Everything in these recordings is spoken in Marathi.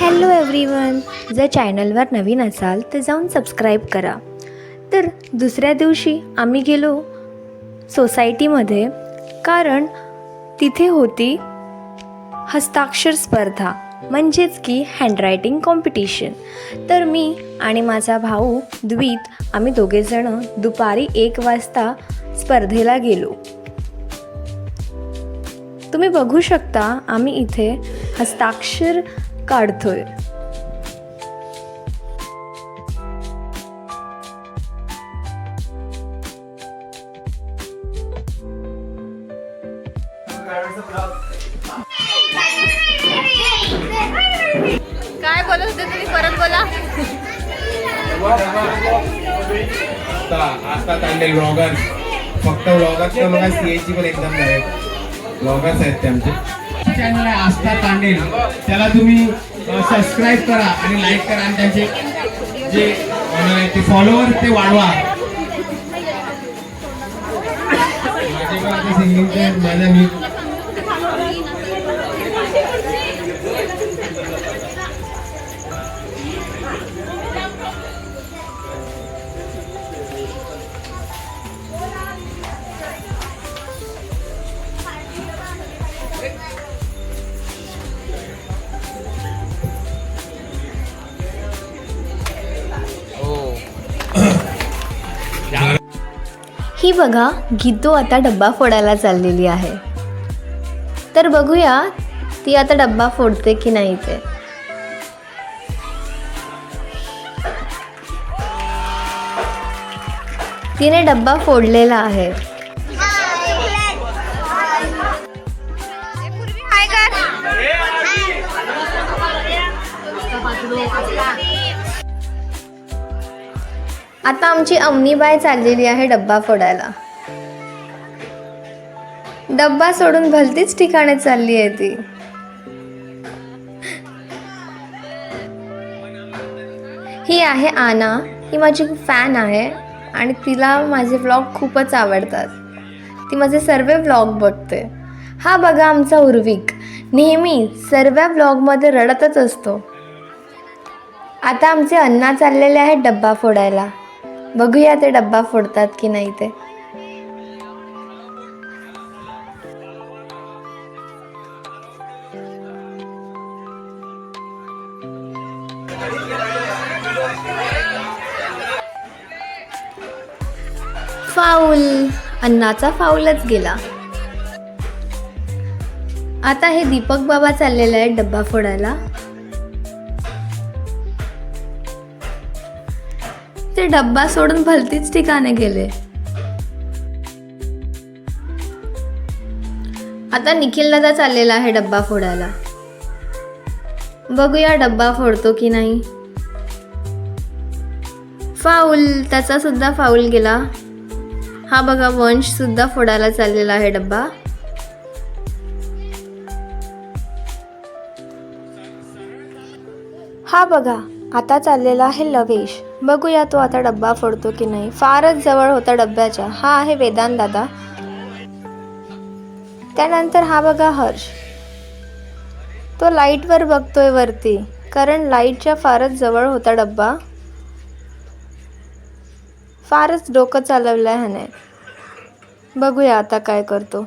हॅलो एव्हरीवन जर चॅनलवर नवीन असाल तर जाऊन सबस्क्राईब करा. तर दुसऱ्या दिवशी आम्ही गेलो सोसायटीमध्ये कारण तिथे होती हस्ताक्षर स्पर्धा म्हणजेच की हँडरायटिंग कॉम्पिटिशन तर मी आणि माझा भाऊ द्वित आम्ही दोघेजणं दुपारी एक वाजता स्पर्धेला गेलो. तुम्ही बघू शकता आम्ही इथे हस्ताक्षर काढतोय. काय बोलत होते तुम्ही? परत बोला. आता आता चालले ब्लॉगर फक्त ब्लॉगर तर बघा सीएची पण एकदम नव्हे ब्लॉगर्स आहेत ते आमचे. चॅनल आहे आस्था तांडेल. त्याला तुम्ही सबस्क्राईब करा आणि लाईक करा आणि त्यांचे जे ते फॉलोअर ते वाढवा. पण आता सिंगिंगचे माझ्या मी की बघा गीतो आता डब्बा फोडायला चाललेली आहे. तर बघूया ती आता डब्बा फोडते की नाही ते. तिने डब्बा फोडलेला आहे. आता आमची अमनीबाई चाललेली आहे डब्बा फोडायला. डब्बा सोडून भलतीच ठिकाणे चालली आहे ती. ही आहे आना. ही माझी फॅन आहे आणि तिला माझे व्लॉग खूपच आवडतात. ती माझे सर्व व्लॉग बघते. हा बघा आमचा उर्विक. नेहमी सर्व व्लॉगमध्ये रडतच असतो. आता आमचे अण्णा चाललेले आहेत डब्बा फोडायला. बघूया ते डब्बा फोडतात की नाही ते. फाऊल. अन्नाचा फाऊलच गेला. आता हे दीपक बाबा चाललेले आहेत डब्बा फोडायला. ते डब्बा सोडून भलतीच ठिकाणी गेले. आता निखिल दादा चाललेला आहे डब्बा फोडायला. बघूया डब्बा फोडतो की नाही. फाऊल त्याचा सुद्धा फाऊल गेला. हा बघा वंश सुद्धा फोडायला चाललेला आहे डब्बा. हा बघा आता चाललेला आहे लवेश. बघूया तो आता डब्बा फोडतो की नाही. फारच जवळ होता डब्याच्या हा आहे वेदांत दादा. त्यानंतर हा बघा हर्ष. तो लाईटवर बघतोय वरती. कारण लाईटच्या फारच जवळ होता डब्बा. फारच डोकं चालवलं आहे ह्याने. बघूया आता काय करतो.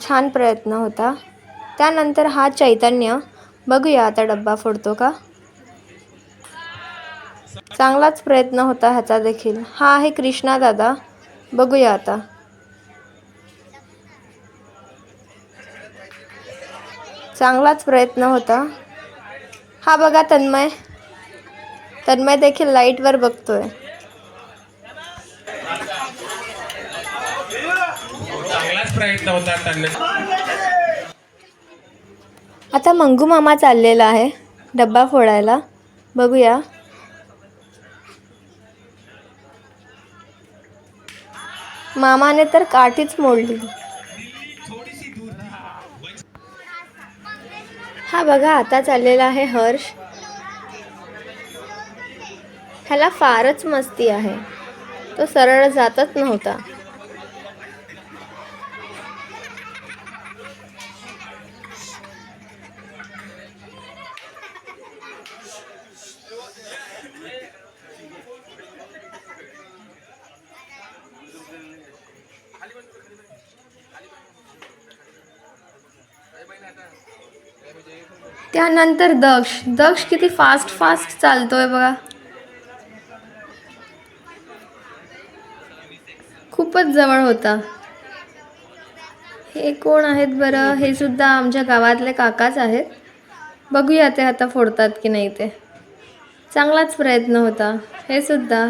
छान प्रयत्न होता. त्यानंतर हा चैतन्य. बघूया आता डब्बा फोडतो का? चांगलाच प्रयत्न होता ह्याचा देखील. हा आहे कृष्णा दादा. बघूया आता. चांगलाच प्रयत्न होता. हा बघा तन्मय. तन्मय देखील लाईटवर बघतोय. चांगलाच प्रयत्न होता त्यांना आता मंगू मामा चाललेला आहे. डब्बा फोडायला. बघूया. मामाने तर काठीच मोडली. हा बघा आता चाललेला आहे हर्ष. ह्याला फारच मस्ती आहे. तो सरळ जातच नव्हता. नंतर दक्ष. दक्ष किती फास्ट फास्ट चालतोय बघा. खूपच जवळ होता. हे कोण आहेत बरं? हे सुद्धा आमच्या गावातले काकाच आहेत. बघूया ते आता फोडतात की नाही ते. चांगलाच प्रयत्न होता. हे सुद्धा.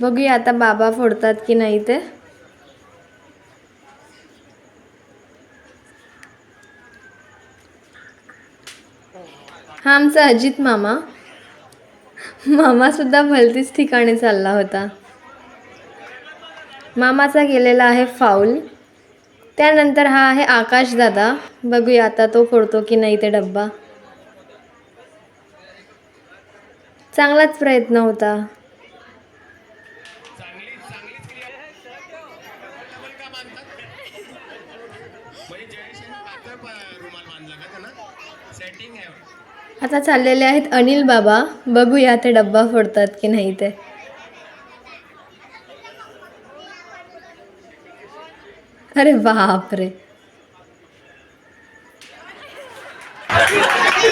बघूया आता बाबा फोडतात की नाही ते. हा आमचा अजित मामा. मामासुद्धा भलतीच ठिकाणी चालला होता. मामाचा गेलेला आहे फाऊल. त्यानंतर हा आहे आकाश दादा. बघूया आता तो फोडतो की नाही ते डब्बा. चांगलाच प्रयत्न होता. आता चाललेले आहेत अनिल बाबा. बघूया ते डब्बा फोडतात की नाही ते. अरे बापरे.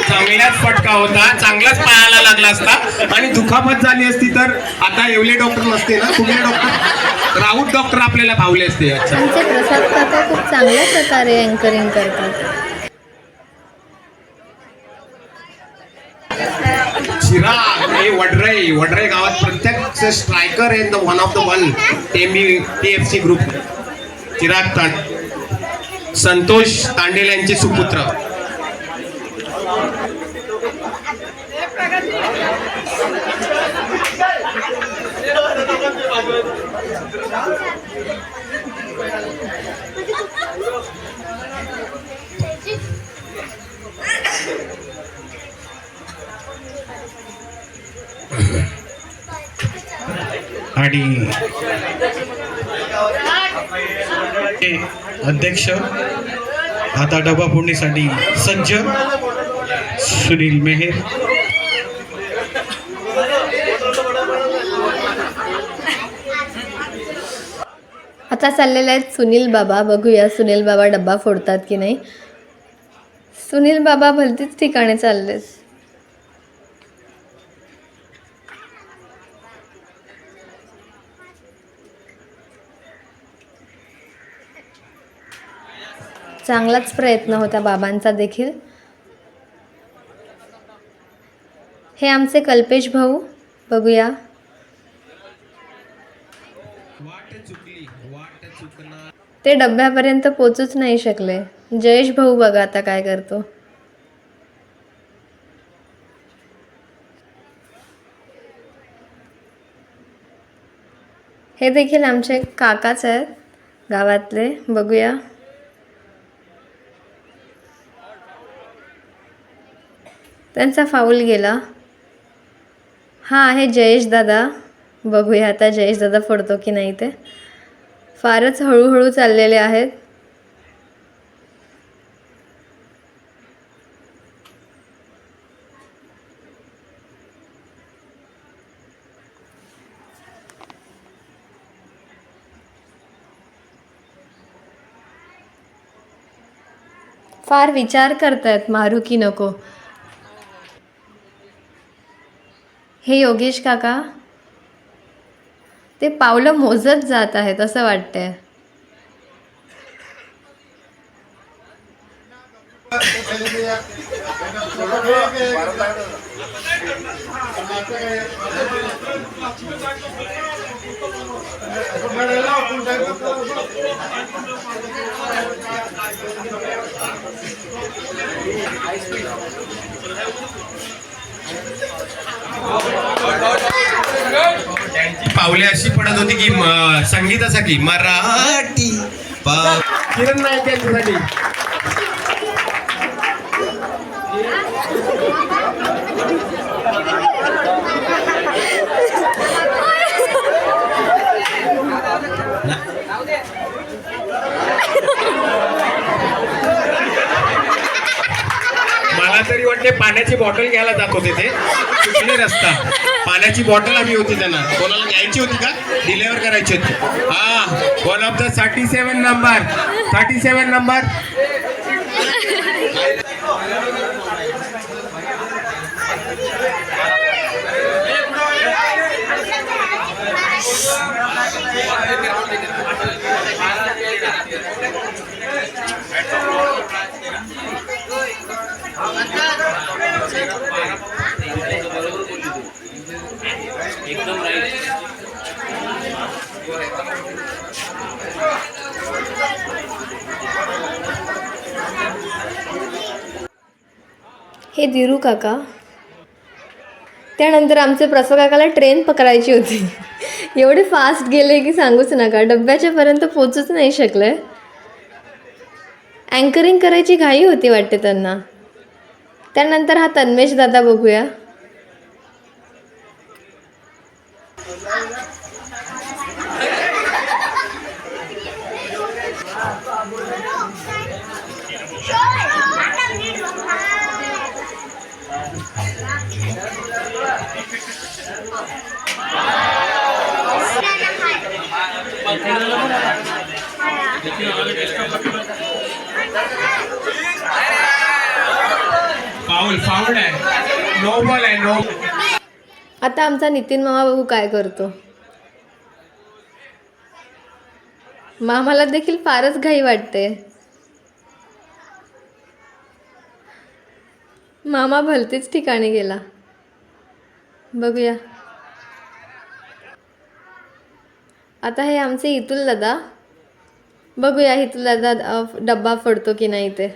चांगलाच फटका होता. चांगलाच पायाला लागला असता. आणि दुखापत झाली असती तर आता येवले डॉक्टर नसते ना? कुठले डॉक्टर? राऊत डॉक्टर आपल्याला पावले असते आमचे प्रसाद काका खूप चांगल्या प्रकारे अँकरिंग करतात. चिराग हे वडराई वडराई गावात प्रत्येक स्ट्रायकर आहे the one of the one T T F C group Chirag तांड Santosh Tandel यांचे सुपुत्र. आणि अध्यक्ष आता डबा फोडणीसाठी सज्ज सुनील मेहेर. आता चाललेले आहेत सुनील बाबा. बघूया सुनील बाबा डब्बा फोडतात की नाही. सुनील बाबा भलतीच ठिकाणी चाललेत. चांगलाच प्रयत्न होता बाबांचा देखील. हे आमचे कल्पेश भाऊ बघूया. ते डब्यापर्यंत पोचूच नाही शकले. जयेश भाऊ बघा आता काय करतो. हे देखील आमचे काकाच आहेत गावातले. बघूया. त्यांचा फाऊल गेला. हा आहे जयेश दादा. बघूया आता जयेश दादा फोडतो की नाही ते फारच हळूहळू चाललेले आहेत. फार विचार करतायत मारू की नको. हे योगेश काका ते पावलं मोजत जात आहेत असं वाटतंय. त्यांची पावले अशी पडत होती की संगीतासाठी मराठी किरण नाईक यांच्यासाठी. वाटते पाण्याची बॉटल घ्यायला जात होते ते. कुठले रस्ता. पाण्याची बॉटल हवी होती त्यांना. कोणाला घ्यायची होती का? डिलेवर करायची होती. हा one of the thirty seven number thirty seven number हे दिरू काका. त्यानंतर आमचे प्रसव काकाला ट्रेन पकडायची होती. एवढे फास्ट गेले की सांगूच नका. डब्याच्यापर्यंत पोचूच नाही शकले. अँकरिंग करायची घाई होती वाटते त्यांना. त्यानंतर हा तन्मेश दादा बघूया फाऊल फाऊल नोबल आहे नो आता आमचा नितीन मामा बघू काय करतो. मामाला देखील फारच घाई वाटते. मामा भलतीच ठिकाणी गेला. बघूया. आता हे आमचे हितुल दादा. बघूया हितुल दादा डब्बा फडतो की नाही ते.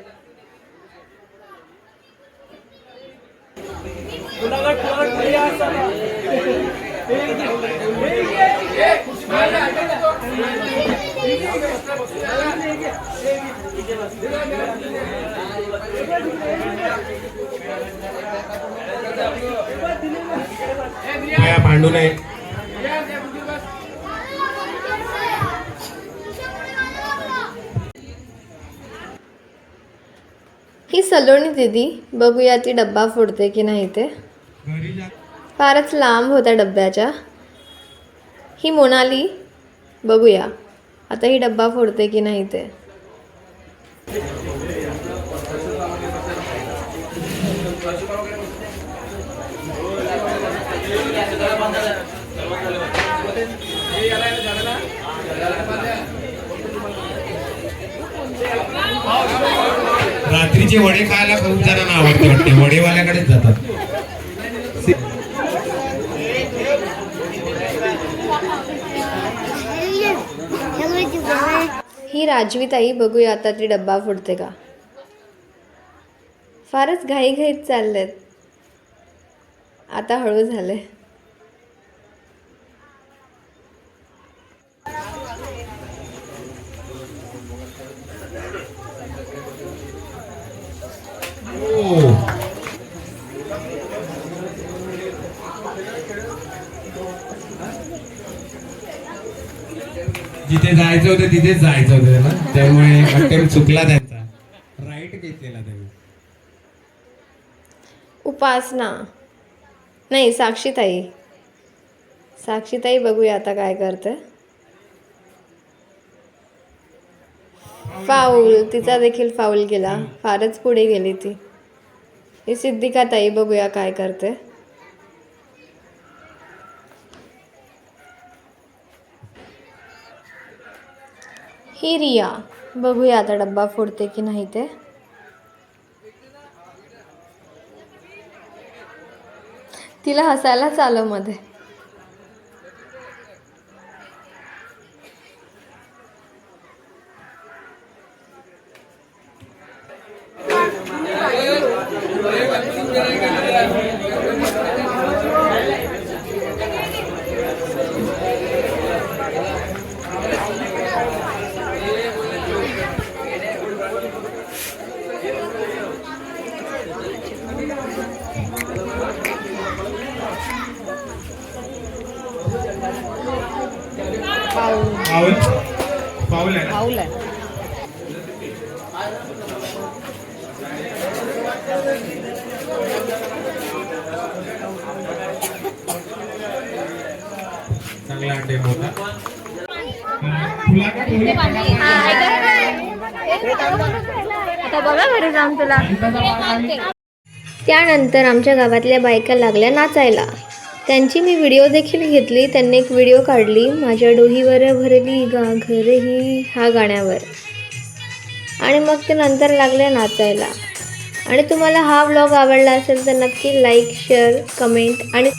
दिदी बघूया ती डब्बा फोडते की नाही ते. फारच लांब होत्या डब्याच्या. ही मोनाली बघूया. आता ही डब्बा फोडते की नाही ते. रात्रीचे वडे खायला खूप जणांना आवडते वाटते. वडेवाल्याकडेच जातात. ही राजवीताई बघूया आता ती डब्बा फुटते का? फारच घाईघाईत चाललेत. आता हळू झाले जिथे जायचं होतं तिथेच जायचं होतं त्याला त्यामुळे अटेम्प्ट चुकला त्यांचा. राईट घेतलेला त्यांनी. उपासना. नाही साक्षीताई. साक्षीताई बघूया आता काय करते. फाऊल तिचा देखील फाऊल गेला फारच पुढे गेली ती. ही सिद्धिका ताई बघूया काय करते. ही रिया. बघूया आता डब्बा फोडते की नाही ते. तिला हसायलाच आलं मध्ये. चांगला अड्डे होता. आता बघा घरी जाऊन तुला. त्यानंतर आमच्या गावातल्या बायका लागल्या नाचायला. त्यांची मी व्हिडिओ देखील घेतली. त्यांनी एक व्हिडिओ काढली. माझ्या डोहीवर भरली गाघर ही हा गाण्यावर. आणि मग ते नंतर लागले नाचायला. आणि तुम्हाला हा व्लॉग आवडला असेल तर नक्की लाईक शेअर कमेंट आणि